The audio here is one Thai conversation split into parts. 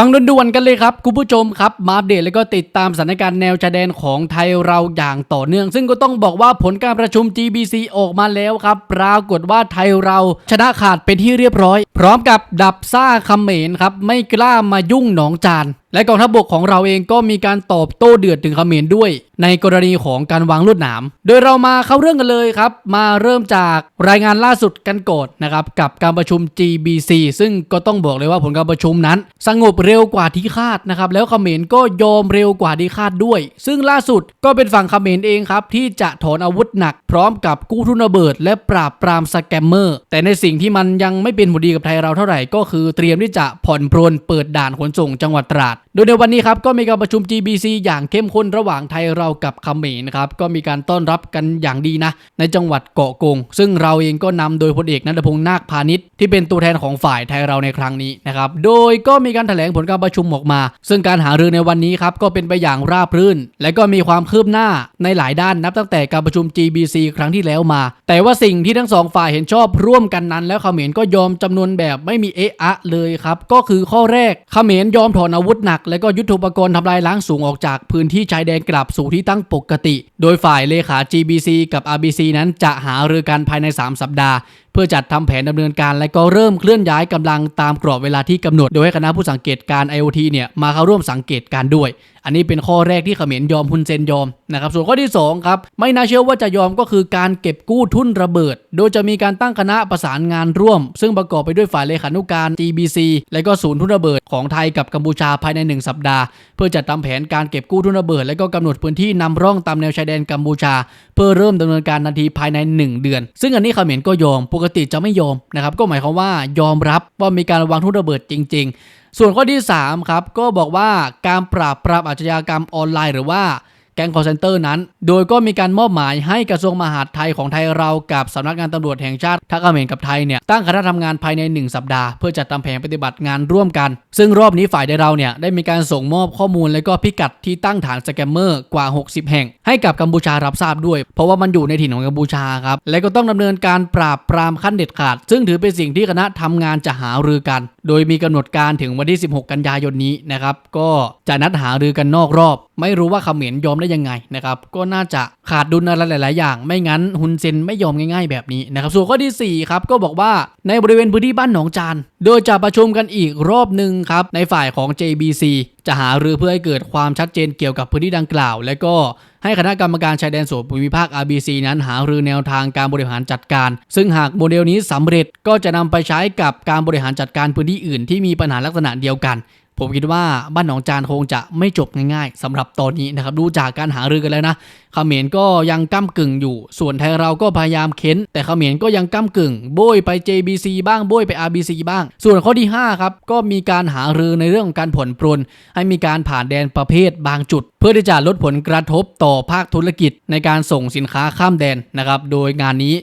ฟังด่วนๆกันเลยครับคุณผู้ชมครับมาอัปเดตแล้วก็ติดตามสถานการณ์แนวชายแดนของไทยเราอย่างต่อเนื่อง ซึ่งก็ต้องบอกว่าผลการประชุม GBC ออกมาแล้วครับ ปรากฏว่าไทยเราชนะขาดเป็นที่เรียบร้อย พร้อมกับดับซ่าคำเหมนครับ ไม่กล้ามายุ่งหนองจานและกองทัพบกของเราเองก็มีการตอบโต้เดือดถึงเขมรด้วย ในกรณีของการวางลวดหนาม โดยเรามาเข้าเรื่องกันเลยครับ มาเริ่มจากรายงานล่าสุดกันก่อนนะครับกับการประชุม GBC ซึ่งก็ต้องบอกเลยว่าผลการประชุมนั้น สงบเร็วกว่าที่คาดนะครับแล้วเขมรก็ยอมเร็วกว่าที่คาดด้วย ซึ่งล่าสุดก็เป็นฝั่งเขมรเองครับที่จะถอนอาวุธหนักพร้อมกับกู้ทุนระเบิด และปราบปรามสแกมเมอร์ แต่ในสิ่งที่มันยังไม่เป็นผลดีกับไทยเราเท่าไหร่ก็คือเตรียมที่จะผ่อนปรนเปิดด่านขนส่งจังหวัดตราดโดยในวันนี้ครับก็มีการประชุม GBC อย่างเข้มข้นระหว่างไทยเรากับเขมรครับก็มีการต้อนรับกันอย่างดีนะ ในจังหวัดเกาะกง ซึ่งเราเองก็นำโดยพลเอกนันทพงษ์นาคพาณิชย์ที่เป็นตัวแทนของฝ่ายไทยเราในครั้งนี้นะครับโดยก็มีการแถลงผลการประชุมออกมา ซึ่งการหารือในวันนี้ครับก็เป็นไปอย่างราบรื่น และก็มีความคืบหน้าในหลายด้านนับตั้งแต่การประชุม GBC ครั้งที่แล้วมา แต่ว่าสิ่งที่ทั้งสองฝ่ายเห็นชอบร่วมกันนั้น แล้วเขมรก็ยอมจำนวนแบบไม่มีเอะอะเลยครับก็คือข้อแรกเขมรยอมถอนอาวุธหนักและก็ยุทธุปกรณ์ทำลายล้างสูงออกจากพื้นที่ชายแดนกลับสู่ที่ตั้งปกติ โดยฝ่ายเลขา GBC กับ RBC นั้นจะหารือกันภายใน 3 สัปดาห์ พื่อจัดทำแผนดำเนินการ และก็เริ่มเคลื่อนย้ายกำลังตามกรอบเวลาที่กำหนด โดยให้คณะผู้สังเกตการ IoT เนี่ยมาเข้าร่วมสังเกตการด้วย อันนี้เป็นข้อแรกที่เขมรยอมฮุนเซนยอมนะครับส่วนข้อที่สองครับไม่น่าเชื่อว่าจะยอมก็คือการเก็บกู้ทุนระเบิด โดยจะมีการตั้งคณะประสานงานร่วม ซึ่งประกอบไปด้วยฝ่ายเลขานุการ GBC และก็ศูนย์ทุนระเบิดของไทยกับกัมพูชาภายใน 1 สัปดาห์ เพื่อจัดทำแผนการเก็บกู้ทุนระเบิด และก็กำหนดพื้นที่นำร่องตามแนวชายแดนกัมพูชา เพื่อเริ่มดำเนินการทันทีภายใน 1 เดือน ซึ่งอันนี้เขมรก็ยอมปกติจะไม่ยอมนะครับก็หมายความว่ายอมรับว่ามีการวางทุนระเบิดจริง ๆ ส่วนข้อที่3ครับก็บอกว่าการปราบปรามอาชญากรรมออนไลน์หรือว่า แก๊งคอร์เซนเตอร์นั้น โดยก็มีการมอบหมายให้กระทรวงมหาดไทยของไทยเรากับสำนักงานตำรวจแห่งชาติทักเขมรกับไทยเนี่ยตั้งคณะทำงานภายใน 1 สัปดาห์ เพื่อจัดทำแผนปฏิบัติงานร่วมกัน ซึ่งรอบนี้ฝ่ายใดเราเนี่ยได้มีการส่งมอบข้อมูลและก็พิกัดที่ตั้งฐานสแกมเมอร์กว่า 60 แห่ง ให้กับกัมพูชารับทราบด้วย เพราะว่ามันอยู่ในถิ่นของกัมพูชาครับและก็ต้องดำเนินการปราบปรามขั้นเด็ดขาด ซึ่งถือเป็นสิ่งที่คณะทำงานจะหารือกัน โดยมีกำหนดการถึงวันที่ 16 กันยายนนี้นะครับก็จะนัดหารือกันนอกรอบ ไม่รู้ว่าเขมรยอมได้ยังไงนะครับก็น่าจะขาดดุลอะไรหลาย ๆ อย่าง ไม่งั้นฮุนเซนไม่ยอมง่าย ๆ แบบนี้นะครับส่วนข้อที่ 4 ครับ ก็บอกว่าในบริเวณพื้นที่บ้านหนองจาน โดยจะประชุมกันอีกรอบหนึ่งครับ ในฝ่ายของ JBC จะหารือเพื่อให้เกิดความชัดเจนเกี่ยวกับพื้นที่ดังกล่าว และก็ให้คณะกรรมการชายแดนส่วนภูมิภาค RBC นั้นหารือแนวทางการบริหารจัดการ ซึ่งหากโมเดลนี้สำเร็จก็จะนำไปใช้กับการบริหารจัดการพื้นที่อื่นที่มีปัญหาลักษณะเดียวกัน ผมคิดว่าบ้านหนองจานคงจะไม่จบง่ายๆสำหรับตอนนี้นะครับ ดูจากการหารือกันแล้วนะเขมรก็ยังก้ากึ่งอยู่ ส่วนไทยเราก็พยายามเค้น แต่เขมรก็ยังก้ากึ่ง โบยไป JBC บ้างโบยไป RBC บ้าง ส่วนข้อที่5ครับก็มีการหารือในเรื่องของการผ่อนปรนให้มีการผ่านแดนประเภทบางจุด เพื่อที่จะลดผลกระทบต่อภาคธุรกิจในการส่งสินค้าข้ามแดนนะครับโดยงานนี้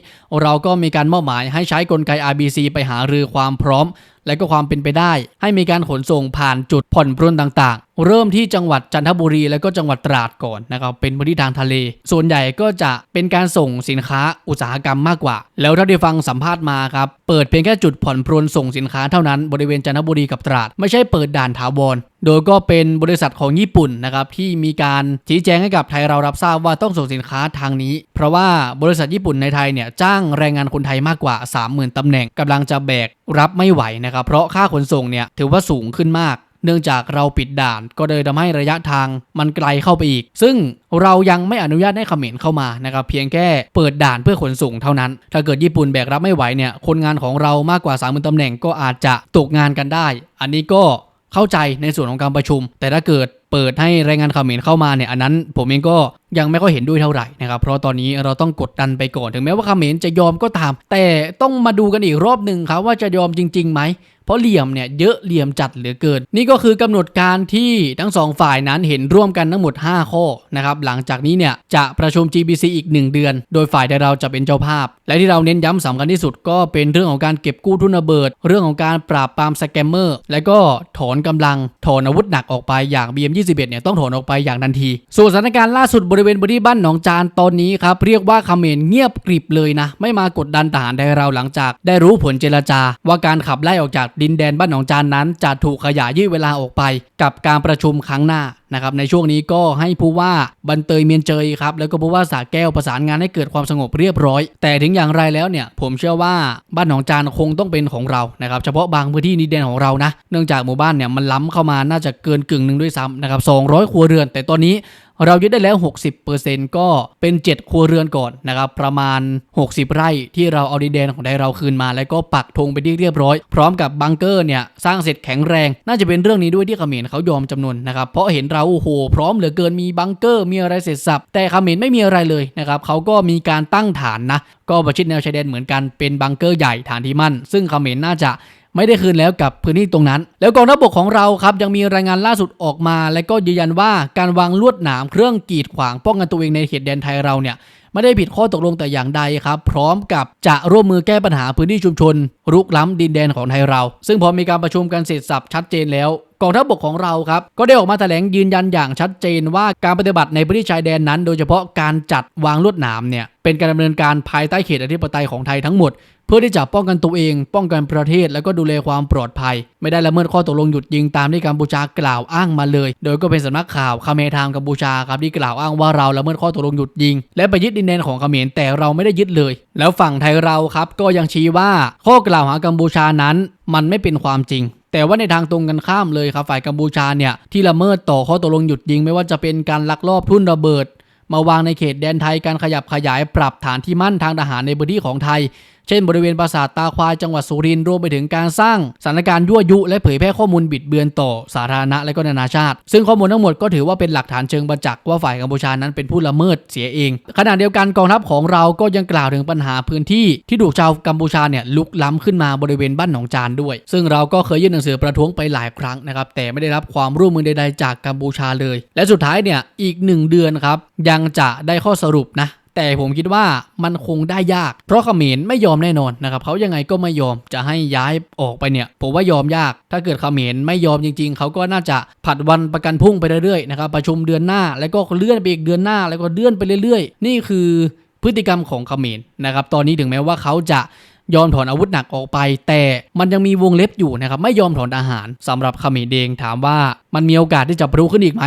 เราก็มีการมอบหมายให้ใช้กลไก RBC ไปหารือความพร้อม และก็ความเป็นไปได้ ให้มีการขนส่งผ่านจุดผ่อนปรนต่าง เริ่มที่จังหวัดจันทบุรี และก็จังหวัดตราดก่อนนะครับเป็นพื้นที่ทางทะเล ส่วนใหญ่ก็จะเป็นการส่งสินค้าอุตสาหกรรมมากกว่า แล้วถ้าได้ฟังสัมภาษณ์มาครับเปิดเพียงแค่จุดผ่อนปรนส่งสินค้าเท่านั้นบริเวณจันทบุรีกับตราด ไม่ใช่เปิดด่านถาวรโดยก็เป็นบริษัทของญี่ปุ่นนะครับที่มีการชี้แจงให้กับไทยเรารับทราบว่าต้องส่งสินค้าทางนี้ เพราะว่าบริษัทญี่ปุ่นในไทยเนี่ยจ้างแรงงานคนไทยมากกว่า 30,000ตำแหน่งกำลังจะแบกรับไม่ไหวนะครับเพราะค่าขนส่งเนี่ยถือว่าสูงขึ้นมาก เนื่องจากเราปิดด่านก็เลยทำให้ระยะทางมันไกลเข้าไปอีก ซึ่งเรายังไม่อนุญาตให้เขมรเข้ามานะครับเพียงแค่เปิดด่านเพื่อขนส่งเท่านั้น ถ้าเกิดญี่ปุ่นแบกรับไม่ไหวเนี่ยคนงานของเรามากกว่า3 0,000ตำแหน่งก็อาจจะตกงานกันได้ อันนี้ก็เข้าใจในส่วนของการประชุม แต่ถ้าเกิดเปิดให้แรงงานเขมรเข้ามาเนี่ยอันนั้นผมเองก็ยังไม่ค่อยเห็นด้วยเท่าไหร่นะครับเพราะตอนนี้เราต้องกดดันไปก่อนถึงแม้ว่าเขมรจะยอมก็ตาม แต่ต้องมาดูกันอีกรอบหนึ่งครับว่าจะยอมจริงๆไหม เพราะเหลี่ยมเนี่ยเยอะเหลี่ยมจัดเหลือเกิน นี่ก็คือกำหนดการที่ทั้งสองฝ่ายนั้นเห็นร่วมกันทั้งหมด 5 ข้อนะครับหลังจากนี้เนี่ยจะประชุม GBC อีก 1 เดือน โดยฝ่ายใดเราจะเป็นเจ้าภาพ และที่เราเน้นย้ำสำคัญที่สุด ก็เป็นเรื่องของการเก็บกู้ทุนระเบิด เรื่องของการปราบปรามสแกมเมอร์ และก็ถอนกำลังถอนอาวุธหนักออกไปอย่าง BM21 เนี่ยต้องถอนออกไปอย่างทันทีส่วนสถานการณ์ล่าสุดบริเวณเวณพื้นที่บ้านหนองจานตอนนี้ครับเรียกว่าเขมรเงียบกริบเลยนะไม่มากดดันทหารไทยเราหลังจาก ได้รู้ผลเจรจาว่าการขับไล่ออกจากดินแดนบ้านหนองจานนั้น จะถูกขยายยืดเวลาออกไป กับการประชุมครั้งหน้านะครับในช่วงนี้ก็ให้ผู้ว่าบันเตยเมียนเจยครับแล้วก็ผู้ว่าสาแก้วประสานงานให้เกิดความสงบเรียบร้อย แต่ถึงอย่างไรแล้วเนี่ยผมเชื่อว่าบ้านหนองจานคงต้องเป็นของเรานะครับเฉพาะบางพื้นที่ดินแดนของเรานะเนื่องจากหมู่บ้านเนี่ยมันล้ำเข้ามาน่าจะเกินกึ่งหนึ่งด้วยซ้ำนะครับ200 ครัวเรือน แต่ตอนนี้ เรายึดได้แล้ว 60%ก็เป็น 7 ครัวเรือนก่อนนะครับ ประมาณ 60 ไร่ที่เราเอาดินแดนของไทยเราคืนมา แล้วก็ปักธงไปที่เรียบร้อย พร้อมกับบังเกอร์เนี่ยสร้างเสร็จแข็งแรง น่าจะเป็นเรื่องนี้ด้วยที่เขมรเขายอมจำนวนนะครับ เพราะเห็นเราโอ้โหพร้อมเหลือเกินมีบังเกอร์มีอะไรเสร็จสับแต่เขมรไม่มีอะไรเลยนะครับเขาก็มีการตั้งฐานนะก็ประชิดแนวชายแดนเหมือนกันเป็นบังเกอร์ใหญ่ฐานที่มั่น ซึ่งเขมรน่าจะ ไม่ได้คืนแล้วกับพื้นที่ตรงนั้น แล้วกองทัพบกของเราครับยังมีรายงานล่าสุดออกมา และก็ยืนยันว่าการวางลวดหนามเครื่องกีดขวางป้องกันตัวเองในเขตแดนไทยเราเนี่ยไม่ได้ผิดข้อตกลงแต่อย่างใดครับ พร้อมกับจะร่วมมือแก้ปัญหาพื้นที่ชุมชน รุกล้ำดินแดนของไทยเรา ซึ่งพอมีการประชุมกันเสร็จสับชัดเจนแล้ว กองทัพบกของเราครับ ก็ได้ออกมาแถลงยืนยันอย่างชัดเจนว่าการปฏิบัติในพื้นที่ชายแดนนั้น โดยเฉพาะการจัดวางลวดหนามเนี่ยเป็นการดำเนินการภายใต้เขตอธิปไตยของไทยทั้งหมด เพื่อที่จะป้องกันตัวเอง ป้องกันประเทศ แล้วก็ดูแลความปลอดภัย ไม่ได้ละเมิดข้อตกลงหยุดยิงตามที่กัมพูชากล่าวอ้างมาเลย โดยก็เป็นสำนักข่าวคาเมทามกัมพูชาครับที่กล่าวอ้างว่าเราละเมิดข้อตกลงหยุดยิง และไปยึดดินแดนของเขมรแต่เราไม่ได้ยึดเลย แล้วฝั่งไทยเราครับก็ยังชี้ว่าข้อกล่าวหากัมพูชานั้น มันไม่เป็นความจริง แต่ว่าในทางตรงกันข้ามเลยครับฝ่ายกัมพูชาเนี่ยที่ละเมิดต่อข้อตกลงหยุดยิง ไม่ว่าจะเป็นการลักลอบทุ่นระเบิด มาวางในเขตแดนไทยการขยับขยายปรับฐานที่มั่นทางทหารในพื้นที่ของไทย เช่นบริเวณปราสาทตาควายจังหวัดสุรินทร์รวมไปถึงการสร้างสถานการณ์ยั่วยุ และเผยแพร่ข้อมูลบิดเบือนต่อสาธารณะและก็นานาชาติ ซึ่งข้อมูลทั้งหมดก็ถือว่าเป็นหลักฐานเชิงประจักษ์ว่าฝ่ายกัมพูชานั้นเป็นผู้ละเมิดเสียเอง ขณะเดียวกันกองทัพของเราก็ยังกล่าวถึงปัญหาพื้นที่ที่ถูกชาวกัมพูชาเนี่ยลุกล้ำขึ้นมาบริเวณบ้านหนองจานด้วย ซึ่งเราก็เคยยื่นหนังสือประท้วงไปหลายครั้งนะครับแต่ไม่ได้รับความร่วมมือใดๆจากกัมพูชาเลย และสุดท้ายเนี่ยอีกหนึ่งเดือนครับยังจะได้ข้อสรุปนะ แต่ผมคิดว่ามันคงได้ยาก เพราะเขมรไม่ยอมแน่นอนนะครับเขายังไงก็ไม่ยอมจะให้ย้ายออกไปเนี่ยผมว่ายอมยาก ถ้าเกิดเขมรไม่ยอมจริง ๆเขาก็น่าจะผัดวันประกันพรุ่งไปเรื่อยๆนะครับประชุมเดือนหน้า แล้วก็เลื่อนไปอีกเดือนหน้า แล้วก็เลื่อนไปเรื่อย ๆ นี่คือพฤติกรรมของเขมรนะครับตอนนี้ถึงแม้ว่าเขาจะยอมถอนอาวุธหนักออกไป แต่มันยังมีวงเล็บอยู่นะครับไม่ยอมถอนอาหารสำหรับเขมรเองถามว่ามันมีโอกาสที่จะปะทุขึ้นอีกไหม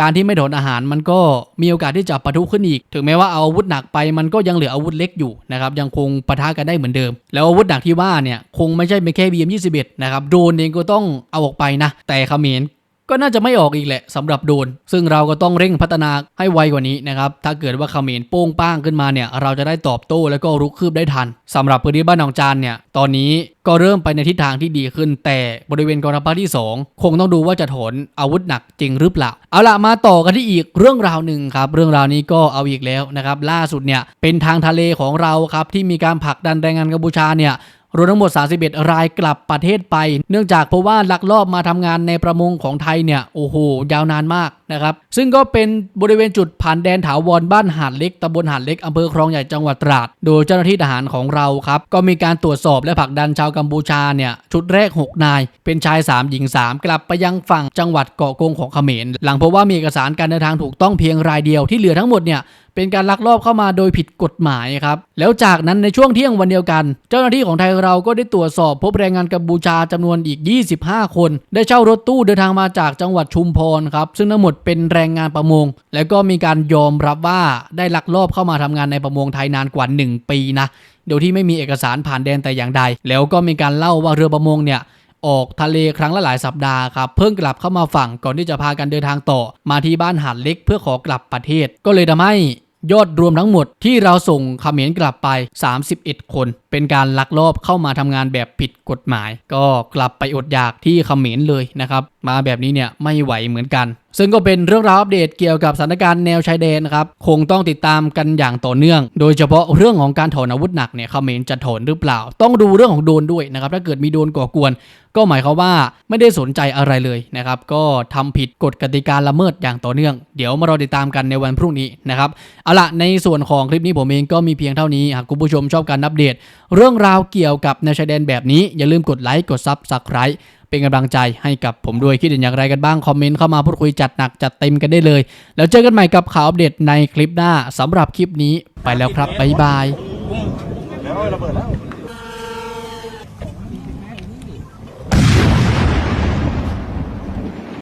การที่ไม่ถอนอาหารมันก็มีโอกาสที่จะปะทุขึ้นอีก ถึงแม้ว่าเอาอาวุธหนักไปมันก็ยังเหลืออาวุธเล็กอยู่นะครับยังคงปะทะกันได้เหมือนเดิม แล้วอาวุธหนักที่ว่าเนี่ยคงไม่ใช่เป็นแค่ BM21 นะครับโดนเองก็ต้องเอาออกไปนะแต่เขมร ก็น่าจะไม่ออกอีกแหละสำหรับโดน ซึ่งเราก็ต้องเร่งพัฒนาให้ไวกว่านี้นะครับ ถ้าเกิดว่าเขมรโป้งป้างขึ้นมาเนี่ย เราจะได้ตอบโต้แล้วก็รุกคืบได้ทันสำหรับพื้นที่บ้านหนองจานเนี่ย ตอนนี้ก็เริ่มไปในทิศทางที่ดีขึ้น แต่บริเวณกองทัพภาคที่ 2 คงต้องดูว่าจะถอนอาวุธหนักจริงหรือเปล่า เอาละมาต่อกันที่อีกเรื่องราวหนึ่งครับ เรื่องราวนี้ก็เอาอีกแล้วนะครับ ล่าสุดเนี่ยเป็นทางทะเลของเราครับที่มีการผลักดันแรงงานกัมพูชาเนี่ย รวมทั้งหมด 31 รายกลับประเทศไป เนื่องจากเพราะว่าลักลอบมาทำงานในประมงของไทยเนี่ยโอ้โหยาวนานมากนะครับ ซึ่งก็เป็นบริเวณจุดผ่านแดนถาวรบ้านหาดเล็กตำบลหาดเล็กอำเภอคลองใหญ่จังหวัดตราด โดยเจ้าหน้าที่ทหารของเราครับ ก็มีการตรวจสอบและผลักดันชาวกัมพูชาเนี่ยชุดแรก 6 นาย เป็นชาย 3 หญิง 3 กลับไปยังฝั่งจังหวัดเกาะกงของเขมร หลังพบว่ามีเอกสารการเดินทางถูกต้องเพียงรายเดียวที่เหลือทั้งหมดเนี่ย เป็นการลักลอบเข้ามาโดยผิดกฎหมายครับ แล้วจากนั้นในช่วงเที่ยงวันเดียวกัน เจ้าหน้าที่ของไทยเราก็ได้ตรวจสอบพบแรงงานกัมพูชาจำนวนอีก 25 คน ได้เช่ารถตู้เดินทางมาจากจังหวัดชุมพรครับ ซึ่งทั้งหมดเป็นแรงงานประมง แล้วก็มีการยอมรับว่าได้ลักลอบเข้ามาทำงานในประมงไทยนานกว่า 1 ปีนะโดยที่ไม่มีเอกสารผ่านแดนแต่อย่างใด แล้วก็มีการเล่าว่าเรือประมงเนี่ยออกทะเลครั้งละหลายสัปดาห์ครับเพิ่งกลับเข้ามาฝั่งก่อนที่จะพากันเดินทางต่อ มาที่บ้านหาดเล็กเพื่อขอกลับประเทศ ก็เลยทำให้ ยอดรวมทั้งหมดที่เราส่งเขมรกลับไป 31 คน เป็นการลักลอบเข้ามาทำงานแบบผิดกฎหมาย ก็กลับไปอดอยากที่เขมรเลยนะครับ มาแบบนี้เนี่ยไม่ไหวเหมือนกัน ซึ่งก็เป็นเรื่องราวอัปเดตเกี่ยวกับสถานการณ์แนวชายแดนครับคงต้องติดตามกันอย่างต่อเนื่อง โดยเฉพาะเรื่องของการถอนอาวุธหนักเนี่ยเขมรจะถอนหรือเปล่า ต้องดูเรื่องของโดนด้วยนะครับถ้าเกิดมีโดนก่อกวน ก็หมายความว่าไม่ได้สนใจอะไรเลยนะครับก็ทำผิดกฎกติกาละเมิดอย่างต่อเนื่อง เดี๋ยวมารอติดตามกันในวันพรุ่งนี้นะครับเอาละในส่วนของคลิปนี้ผมเองก็มีเพียงเท่านี้หากคุณผู้ชมชอบการอัปเดต เรื่องราวเกี่ยวกับแนวชายแดนแบบนี้อย่าลืมกดไลค์กดซับสไคร b ์เป็น เป็นกำลังใจให้กับผมด้วยคิดเห็นอย่างไรกันบ้างคอมเมนต์เข้ามาพูดคุยจัดหนักจัดเต็มกันได้เลย แล้วเจอกันใหม่กับข่าวอัปเดตในคลิปหน้าสำหรับคลิปนี้ไปแล้วครับบ๊ายบาย